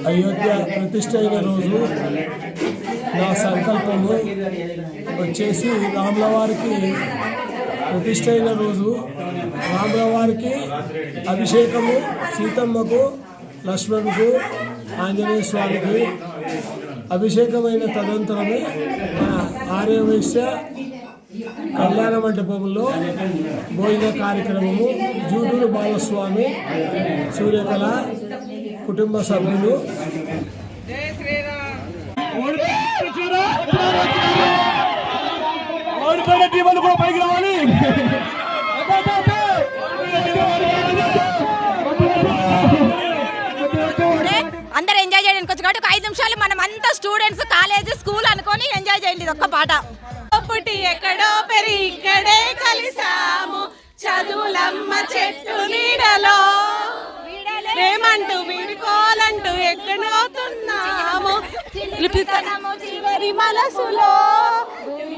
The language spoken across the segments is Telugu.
అయోధ్య ప్రతిష్ట అయిన రోజు నా సంకల్పము వచ్చేసి రాముల వారికి ప్రతిష్ట అయిన రోజు రాముల వారికి అభిషేకము సీతమ్మకు లక్ష్మణుకు ఆంజనేయ స్వామికి అభిషేకమైన తదనంతరమే ఆర్యవైశ్య కళ్యాణ మండపంలో భోజన కార్యక్రమము జూడూరు బాలస్వామి సూర్యకళ కుటుంబ సభ్యులు. ఓడిపోయిన టీంలు కూడా పైకి రావాలి. ఇప్పుడే అందరు ఎంజాయ్ చేయడానికి వచ్చి కాబట్టి ఒక ఐదు నిమిషాలు మనం అంతా స్టూడెంట్స్ కాలేజ్ స్కూల్ అనుకొని ఎంజాయ్ చేయండి ఇది ఒక్క పాట. పుట్టి ఎక్కడో పెరి ఇక్కడే కలిసాము. చదువులమ్మ చెట్టు నీడలో. ప్రేమంటూ వీడుకోవాలంటూ ఎక్కడవుతున్నాము లిపితనము చివరి మనసులో.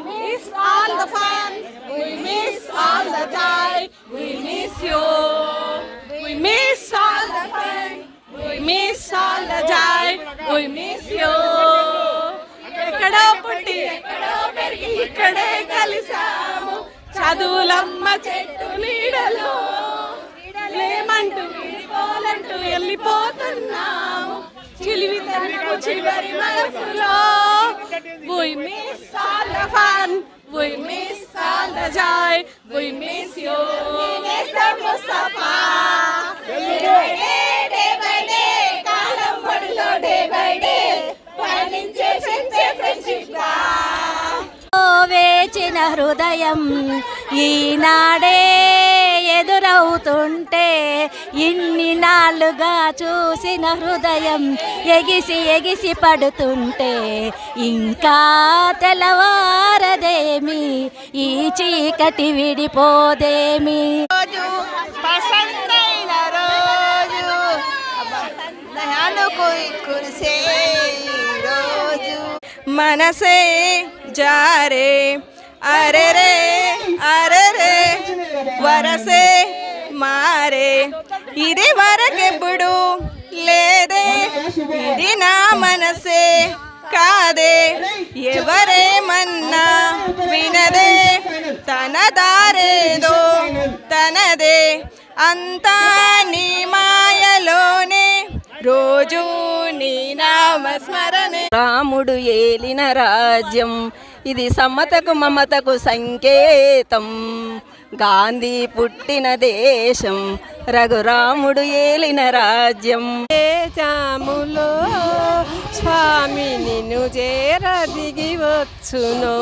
Miss all the fun we miss all the time we miss you. We miss all the fun. We miss all the we miss you. ఎక్కడో పుట్టి ఎక్కడో పెరిగి ఇక్కడే కలిసాము. చదువులమ్మ చెట్టు నీడలో. లేమంటూ వీడుకోవాలంటూ వెళ్ళిపోతున్నాము చిలివి తనకు చివరి మనసులో We miss all the fun, we miss all the joy, we miss you, Mr. Mustafa. Day by day, day by day, కాలం బడిలో day by day, పయనించే పెంచే friendship గా. వేచిన హృదయం ఈనాడే ఎదురవుతుంటే ఇన్ని నాళ్ళుగా చూసిన హృదయం ఎగిసి ఎగిసి పడుతుంటే ఇంకా తెల్లవారదేమి ఈ చీకటి విడిపోదేమి? రోజు పసందైన రోజు అనుకు కురిసే రోజు. మనసే జారే అరెరే అరెరే వరసే మారే. ఇది వరకెప్పుడు? లేదే. ఇది నా మనసే. కాదే. ఎవరేమన్నా వినదే. తన దారేదో తనదే. అంతా నీ మాయలోనే. రోజు నీ నామస్మరణే. రాముడు ఏలిన రాజ్యం. ఇది సమ్మతకు మమతకు సంకేతం. గాంధీ పుట్టిన దేశం రఘురాముడు ఏలిన రాజ్యం. జాములో స్వామి నిన్ను చేర దిగి వచ్చును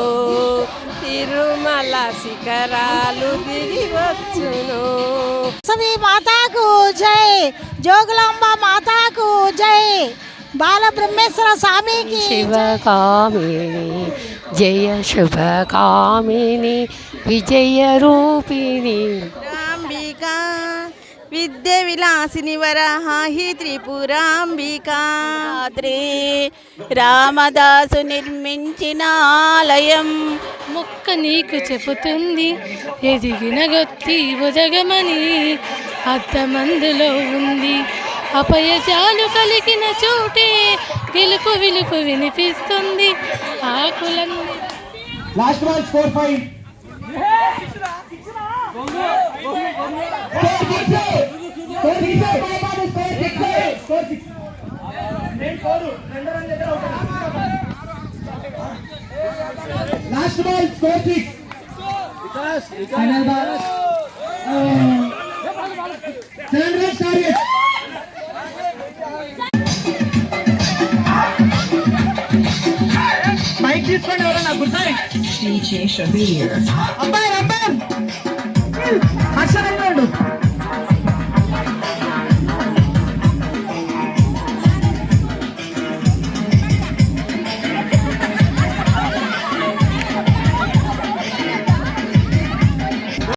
తిరుమల శిఖరాలు దిగి వచ్చును సవి మాతాకు జై జోగులాంబ మాతాకు జై. బాల బ్రహ్మేశ్వర స్వామికి శివకామిని జయ శుభకామిని విజయ రూపిణి అంబిక విద్య విలాసిని వరహాహి త్రిపురాంబికా రామదాసు నిర్మించిన ఆలయం మొక్క నీకు చెబుతుంది ఎదిగిన గొత్తి ఉదగమని అద్దమందులో ఉంది అపయజాలు కలిగిన చోటే గెలుపు విలుపు వినిపిస్తుంది last ball four five. Last ball score six final ball. Seven runs target. తీసుకోండి ఎవరన్నా గుడ్ నైట్ అబ్బాయి అబ్బాయి. హర్ష